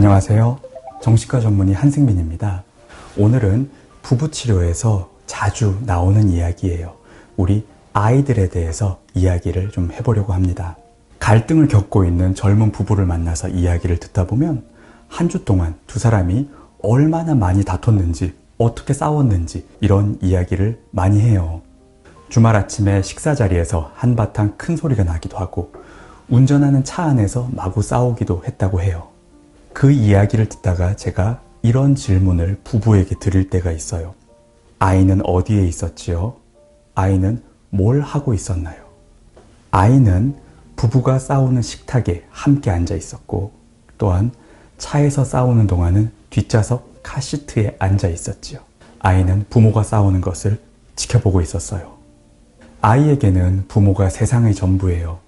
안녕하세요. 정신과 전문의 한승민입니다. 오늘은 부부 치료에서 자주 나오는 이야기예요. 우리 아이들에 대해서 이야기를 좀 해보려고 합니다. 갈등을 겪고 있는 젊은 부부를 만나서 이야기를 듣다 보면 한 주 동안 두 사람이 얼마나 많이 다퉜는지, 어떻게 싸웠는지 이런 이야기를 많이 해요. 주말 아침에 식사 자리에서 한바탕 큰 소리가 나기도 하고 운전하는 차 안에서 마구 싸우기도 했다고 해요. 그 이야기를 듣다가 제가 이런 질문을 부부에게 드릴 때가 있어요. 아이는 어디에 있었지요? 아이는 뭘 하고 있었나요? 아이는 부부가 싸우는 식탁에 함께 앉아 있었고 또한 차에서 싸우는 동안은 뒷좌석 카시트에 앉아 있었지요. 아이는 부모가 싸우는 것을 지켜보고 있었어요. 아이에게는 부모가 세상의 전부예요.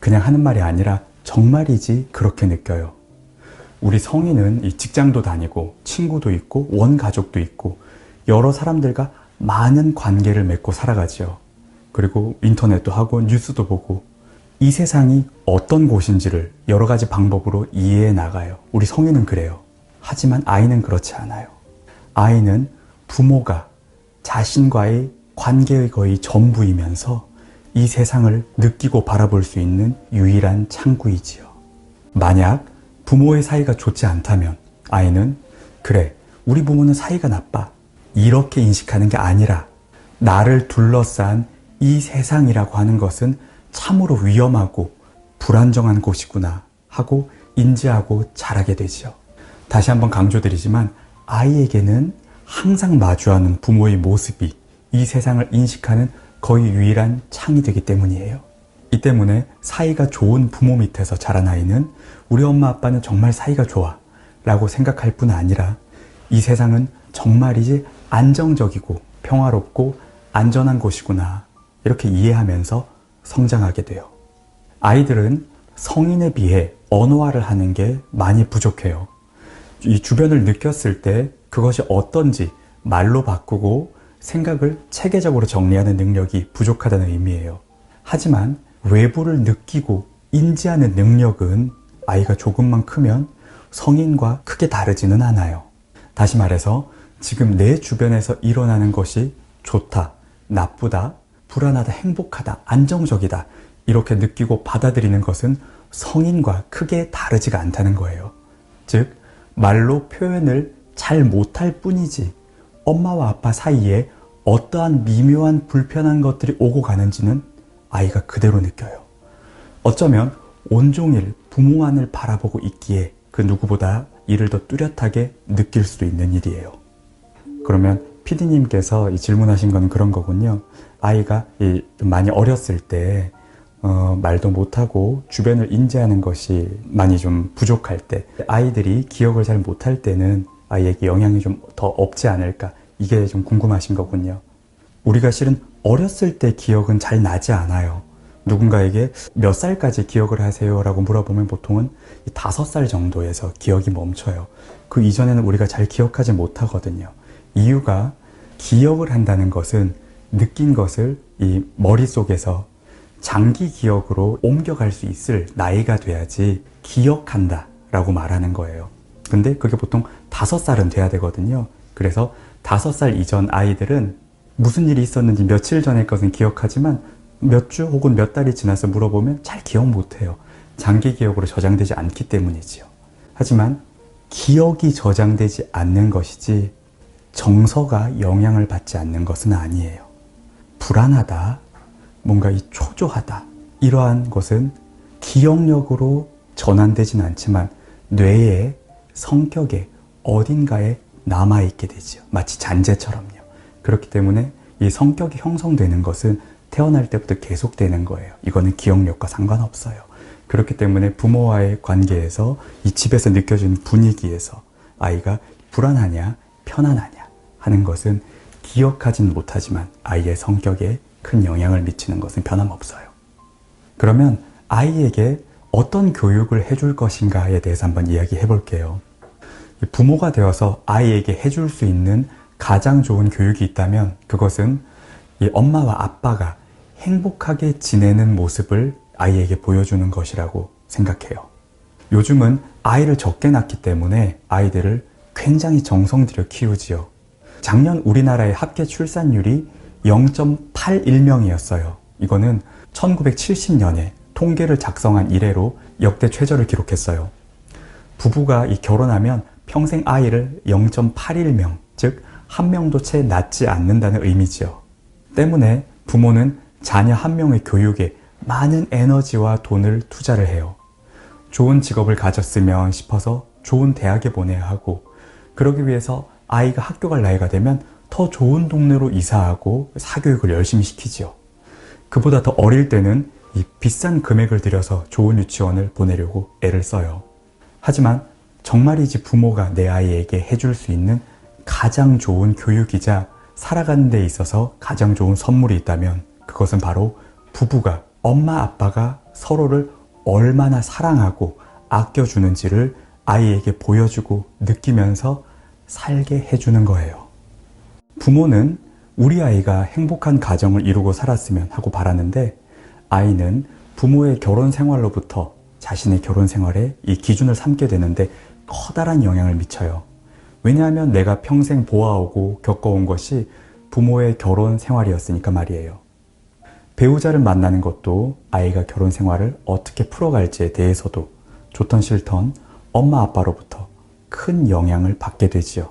그냥 하는 말이 아니라 정말이지 그렇게 느껴요. 우리 성인은 이 직장도 다니고 친구도 있고 원가족도 있고 여러 사람들과 많은 관계를 맺고 살아가지요. 그리고 인터넷도 하고 뉴스도 보고 이 세상이 어떤 곳인지를 여러 가지 방법으로 이해해 나가요. 우리 성인은 그래요. 하지만 아이는 그렇지 않아요. 아이는 부모가 자신과의 관계의 거의 전부이면서 이 세상을 느끼고 바라볼 수 있는 유일한 창구이지요. 만약 부모의 사이가 좋지 않다면 아이는 그래, 우리 부모는 사이가 나빠. 이렇게 인식하는 게 아니라 나를 둘러싼 이 세상이라고 하는 것은 참으로 위험하고 불안정한 곳이구나 하고 인지하고 자라게 되지요. 다시 한번 강조드리지만 아이에게는 항상 마주하는 부모의 모습이 이 세상을 인식하는 거의 유일한 창이 되기 때문이에요. 이 때문에 사이가 좋은 부모 밑에서 자란 아이는 우리 엄마 아빠는 정말 사이가 좋아 라고 생각할 뿐 아니라 이 세상은 정말이지 안정적이고 평화롭고 안전한 곳이구나 이렇게 이해하면서 성장하게 돼요. 아이들은 성인에 비해 언어화를 하는 게 많이 부족해요. 이 주변을 느꼈을 때 그것이 어떤지 말로 바꾸고 생각을 체계적으로 정리하는 능력이 부족하다는 의미예요. 하지만 외부를 느끼고 인지하는 능력은 아이가 조금만 크면 성인과 크게 다르지는 않아요. 다시 말해서 지금 내 주변에서 일어나는 것이 좋다, 나쁘다, 불안하다, 행복하다, 안정적이다, 이렇게 느끼고 받아들이는 것은 성인과 크게 다르지가 않다는 거예요. 즉, 말로 표현을 잘 못할 뿐이지 엄마와 아빠 사이에 어떠한 미묘한 불편한 것들이 오고 가는지는 아이가 그대로 느껴요. 어쩌면 온종일 부모만을 바라보고 있기에 그 누구보다 이를 더 뚜렷하게 느낄 수도 있는 일이에요. 그러면 피디님께서 질문하신 건 그런 거군요. 아이가 많이 어렸을 때 어, 말도 못하고 주변을 인지하는 것이 많이 좀 부족할 때 아이들이 기억을 잘 못할 때는 아이에게 영향이 좀 더 없지 않을까 이게 좀 궁금하신 거군요. 우리가 실은 어렸을 때 기억은 잘 나지 않아요. 누군가에게 몇 살까지 기억을 하세요? 라고 물어보면 보통은 다섯 살 정도에서 기억이 멈춰요. 그 이전에는 우리가 잘 기억하지 못하거든요. 이유가 기억을 한다는 것은 느낀 것을 이 머릿속에서 장기 기억으로 옮겨갈 수 있을 나이가 돼야지 기억한다 라고 말하는 거예요. 근데 그게 보통 다섯 살은 돼야 되거든요. 그래서 다섯 살 이전 아이들은 무슨 일이 있었는지 며칠 전의 것은 기억하지만 몇 주 혹은 몇 달이 지나서 물어보면 잘 기억 못해요. 장기 기억으로 저장되지 않기 때문이지요. 하지만 기억이 저장되지 않는 것이지 정서가 영향을 받지 않는 것은 아니에요. 불안하다, 뭔가 이 초조하다, 이러한 것은 기억력으로 전환되진 않지만 뇌의 성격에 어딘가에 남아있게 되지요. 마치 잔재처럼요. 그렇기 때문에 이 성격이 형성되는 것은 태어날 때부터 계속되는 거예요. 이거는 기억력과 상관없어요. 그렇기 때문에 부모와의 관계에서 이 집에서 느껴지는 분위기에서 아이가 불안하냐, 편안하냐 하는 것은 기억하진 못하지만 아이의 성격에 큰 영향을 미치는 것은 변함없어요. 그러면 아이에게 어떤 교육을 해줄 것인가에 대해서 한번 이야기해 볼게요. 부모가 되어서 아이에게 해줄 수 있는 가장 좋은 교육이 있다면 그것은 엄마와 아빠가 행복하게 지내는 모습을 아이에게 보여주는 것이라고 생각해요. 요즘은 아이를 적게 낳기 때문에 아이들을 굉장히 정성 들여 키우지요. 작년 우리나라의 합계 출산율이 0.81명이었어요. 이거는 1970년에 통계를 작성한 이래로 역대 최저를 기록했어요. 부부가 이 결혼하면 평생 아이를 0.81명, 즉, 한 명도 채 낳지 않는다는 의미지요. 때문에 부모는 자녀 한 명의 교육에 많은 에너지와 돈을 투자를 해요. 좋은 직업을 가졌으면 싶어서 좋은 대학에 보내야 하고, 그러기 위해서 아이가 학교 갈 나이가 되면 더 좋은 동네로 이사하고 사교육을 열심히 시키지요. 그보다 더 어릴 때는 이 비싼 금액을 들여서 좋은 유치원을 보내려고 애를 써요. 하지만 정말이지 부모가 내 아이에게 해줄 수 있는 가장 좋은 교육이자 살아가는 데 있어서 가장 좋은 선물이 있다면 그것은 바로 부부가 엄마 아빠가 서로를 얼마나 사랑하고 아껴주는지를 아이에게 보여주고 느끼면서 살게 해주는 거예요. 부모는 우리 아이가 행복한 가정을 이루고 살았으면 하고 바라는데 아이는 부모의 결혼 생활로부터 자신의 결혼 생활에 이 기준을 삼게 되는데 커다란 영향을 미쳐요. 왜냐하면 내가 평생 보아오고 겪어온 것이 부모의 결혼 생활이었으니까 말이에요. 배우자를 만나는 것도 아이가 결혼 생활을 어떻게 풀어갈지에 대해서도 좋던 싫던 엄마 아빠로부터 큰 영향을 받게 되지요.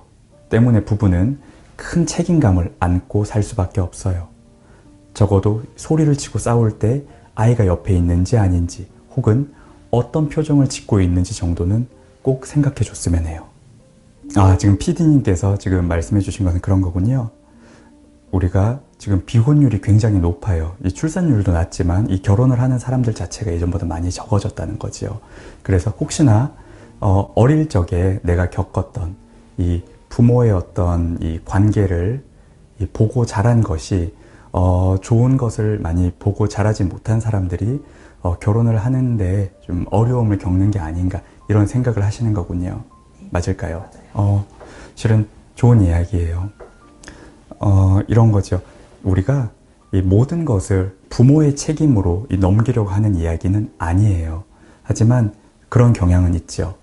때문에 부부는 큰 책임감을 안고 살 수밖에 없어요. 적어도 소리를 치고 싸울 때 아이가 옆에 있는지 아닌지 혹은 어떤 표정을 짓고 있는지 정도는 꼭 생각해 줬으면 해요. 아, 지금 PD님께서 지금 말씀해 주신 것은 그런 거군요. 우리가 지금 비혼율이 굉장히 높아요. 이 출산율도 낮지만 이 결혼을 하는 사람들 자체가 예전보다 많이 적어졌다는 거지요. 그래서 혹시나 어, 어릴 적에 내가 겪었던 이 부모의 어떤 이 관계를 이 보고 자란 것이 어, 좋은 것을 많이 보고 자라지 못한 사람들이 어, 결혼을 하는데 좀 어려움을 겪는 게 아닌가 이런 생각을 하시는 거군요. 맞을까요? 어, 실은 좋은 이야기예요. 어, 이런 거죠. 우리가 이 모든 것을 부모의 책임으로 넘기려고 하는 이야기는 아니에요. 하지만 그런 경향은 있죠.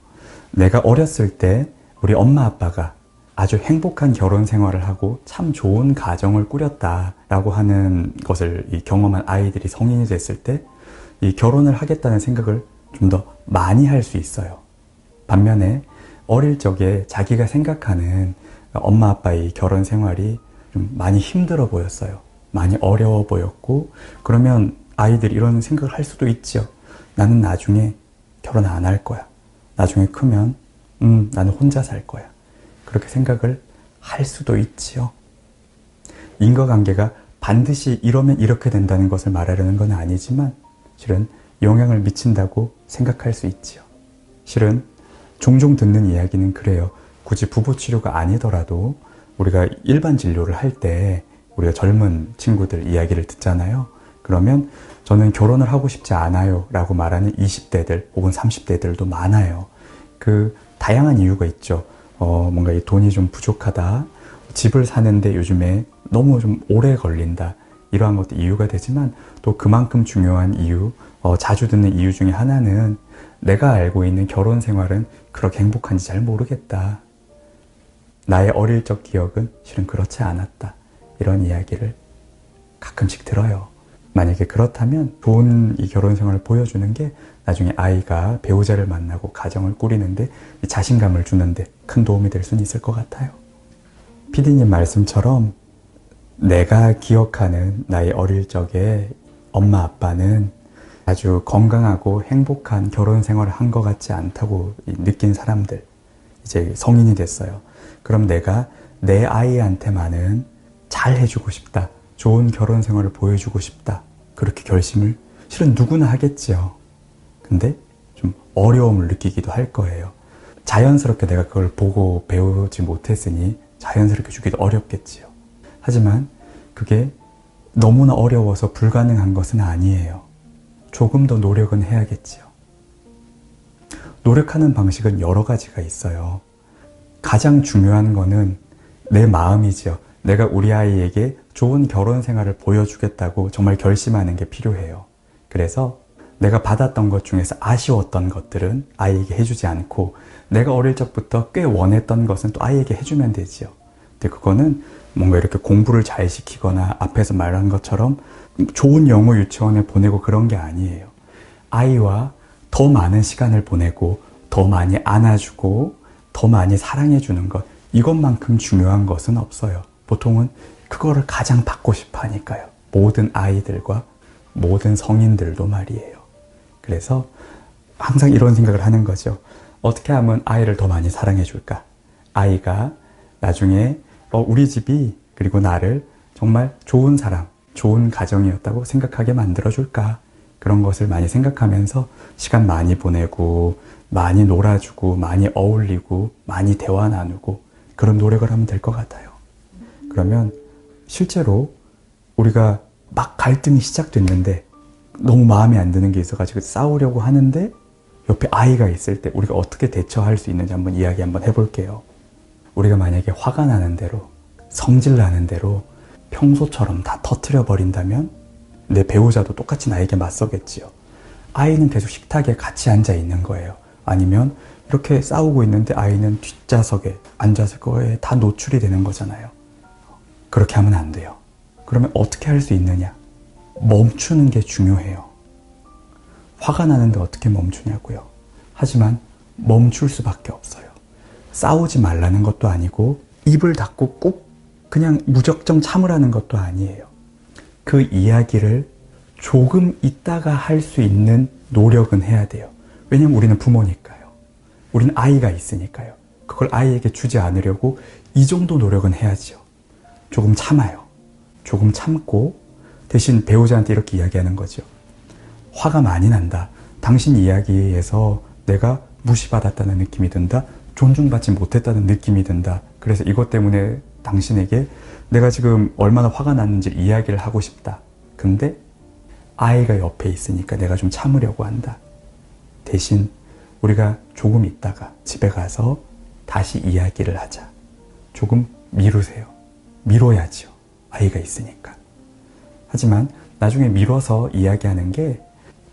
내가 어렸을 때 우리 엄마 아빠가 아주 행복한 결혼 생활을 하고 참 좋은 가정을 꾸렸다라고 하는 것을 경험한 아이들이 성인이 됐을 때 이 결혼을 하겠다는 생각을 좀 더 많이 할 수 있어요. 반면에 어릴 적에 자기가 생각하는 엄마 아빠의 결혼 생활이 좀 많이 힘들어 보였어요. 많이 어려워 보였고, 그러면 아이들이 이런 생각을 할 수도 있죠. 나는 나중에 결혼 안 할 거야. 나중에 크면, 음, 나는 혼자 살 거야. 그렇게 생각을 할 수도 있지요. 인과관계가 반드시 이러면 이렇게 된다는 것을 말하려는 건 아니지만, 실은 영향을 미친다고 생각할 수 있지요. 실은 종종 듣는 이야기는 그래요. 굳이 부부 치료가 아니더라도 우리가 일반 진료를 할 때 우리가 젊은 친구들 이야기를 듣잖아요. 그러면 저는 결혼을 하고 싶지 않아요. 라고 말하는 20대들 혹은 30대들도 많아요. 그 다양한 이유가 있죠. 어, 뭔가 이 돈이 좀 부족하다. 집을 사는데 요즘에 너무 좀 오래 걸린다. 이러한 것도 이유가 되지만 또 그만큼 중요한 이유, 어, 자주 듣는 이유 중에 하나는 내가 알고 있는 결혼 생활은 그렇게 행복한지 잘 모르겠다. 나의 어릴 적 기억은 실은 그렇지 않았다. 이런 이야기를 가끔씩 들어요. 만약에 그렇다면 좋은 이 결혼 생활을 보여주는 게 나중에 아이가 배우자를 만나고 가정을 꾸리는데 자신감을 주는데 큰 도움이 될 수는 있을 것 같아요. 피디님 말씀처럼 내가 기억하는 나의 어릴 적에 엄마 아빠는 아주 건강하고 행복한 결혼 생활을 한 것 같지 않다고 느낀 사람들, 이제 성인이 됐어요. 그럼 내가 내 아이한테만은 잘 해주고 싶다. 좋은 결혼 생활을 보여주고 싶다. 그렇게 결심을 실은 누구나 하겠지요. 근데 좀 어려움을 느끼기도 할 거예요. 자연스럽게 내가 그걸 보고 배우지 못했으니 자연스럽게 주기도 어렵겠지요. 하지만 그게 너무나 어려워서 불가능한 것은 아니에요. 조금 더 노력은 해야겠지요. 노력하는 방식은 여러 가지가 있어요. 가장 중요한 거는 내 마음이지요. 내가 우리 아이에게 좋은 결혼 생활을 보여주겠다고 정말 결심하는 게 필요해요. 그래서 내가 받았던 것 중에서 아쉬웠던 것들은 아이에게 해주지 않고 내가 어릴 적부터 꽤 원했던 것은 또 아이에게 해주면 되지요. 근데 그거는 뭔가 이렇게 공부를 잘 시키거나 앞에서 말한 것처럼 좋은 영어 유치원에 보내고 그런 게 아니에요. 아이와 더 많은 시간을 보내고 더 많이 안아주고 더 많이 사랑해주는 것 이것만큼 중요한 것은 없어요. 보통은 그거를 가장 받고 싶어 하니까요. 모든 아이들과 모든 성인들도 말이에요. 그래서 항상 이런 생각을 하는 거죠. 어떻게 하면 아이를 더 많이 사랑해 줄까? 아이가 나중에 어, 우리 집이 그리고 나를 정말 좋은 사람, 좋은 가정이었다고 생각하게 만들어 줄까? 그런 것을 많이 생각하면서 시간 많이 보내고 많이 놀아주고 많이 어울리고 많이 대화 나누고 그런 노력을 하면 될 것 같아요. 그러면 실제로 우리가 막 갈등이 시작됐는데 너무 마음에 안 드는 게 있어가지고 싸우려고 하는데 옆에 아이가 있을 때 우리가 어떻게 대처할 수 있는지 한번 이야기 한번 해볼게요. 우리가 만약에 화가 나는 대로 성질 나는 대로 평소처럼 다 터트려 버린다면 내 배우자도 똑같이 나에게 맞서겠지요. 아이는 계속 식탁에 같이 앉아 있는 거예요. 아니면 이렇게 싸우고 있는데 아이는 뒷좌석에 앉아서 거에 다 노출이 되는 거잖아요. 그렇게 하면 안 돼요. 그러면 어떻게 할 수 있느냐? 멈추는 게 중요해요. 화가 나는데 어떻게 멈추냐고요. 하지만 멈출 수밖에 없어요. 싸우지 말라는 것도 아니고 입을 닫고 꼭 그냥 무적정 참으라는 것도 아니에요. 그 이야기를 조금 있다가 할 수 있는 노력은 해야 돼요. 왜냐면 우리는 부모니까요. 우리는 아이가 있으니까요. 그걸 아이에게 주지 않으려고 이 정도 노력은 해야죠. 조금 참아요. 조금 참고 대신 배우자한테 이렇게 이야기하는 거죠. 화가 많이 난다. 당신 이야기에서 내가 무시받았다는 느낌이 든다. 존중받지 못했다는 느낌이 든다. 그래서 이것 때문에 당신에게 내가 지금 얼마나 화가 났는지 이야기를 하고 싶다. 근데 아이가 옆에 있으니까 내가 좀 참으려고 한다. 대신 우리가 조금 있다가 집에 가서 다시 이야기를 하자. 조금 미루세요. 미뤄야지요. 아이가 있으니까. 하지만 나중에 미뤄서 이야기하는 게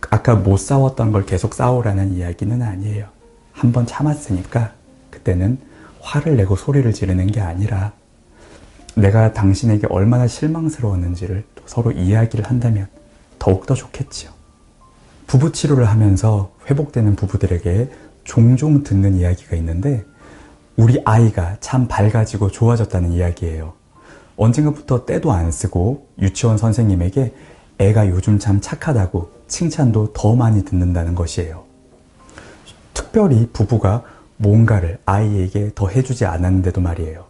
아까 못 싸웠던 걸 계속 싸우라는 이야기는 아니에요. 한번 참았으니까 그때는 화를 내고 소리를 지르는 게 아니라 내가 당신에게 얼마나 실망스러웠는지를 또 서로 이야기를 한다면 더욱더 좋겠지요. 부부 치료를 하면서 회복되는 부부들에게 종종 듣는 이야기가 있는데 우리 아이가 참 밝아지고 좋아졌다는 이야기예요. 언젠가부터 때도 안 쓰고 유치원 선생님에게 애가 요즘 참 착하다고 칭찬도 더 많이 듣는다는 것이에요. 특별히 부부가 뭔가를 아이에게 더 해주지 않았는데도 말이에요.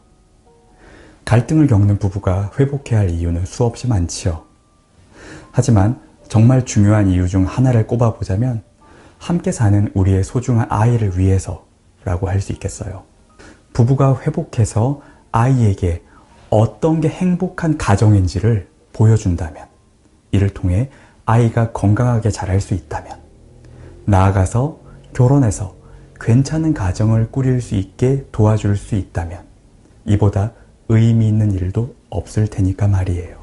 갈등을 겪는 부부가 회복해야 할 이유는 수없이 많지요. 하지만 정말 중요한 이유 중 하나를 꼽아보자면 함께 사는 우리의 소중한 아이를 위해서 라고 할 수 있겠어요. 부부가 회복해서 아이에게 어떤 게 행복한 가정인지를 보여준다면, 이를 통해 아이가 건강하게 자랄 수 있다면, 나아가서 결혼해서 괜찮은 가정을 꾸릴 수 있게 도와줄 수 있다면, 이보다 의미 있는 일도 없을 테니까 말이에요.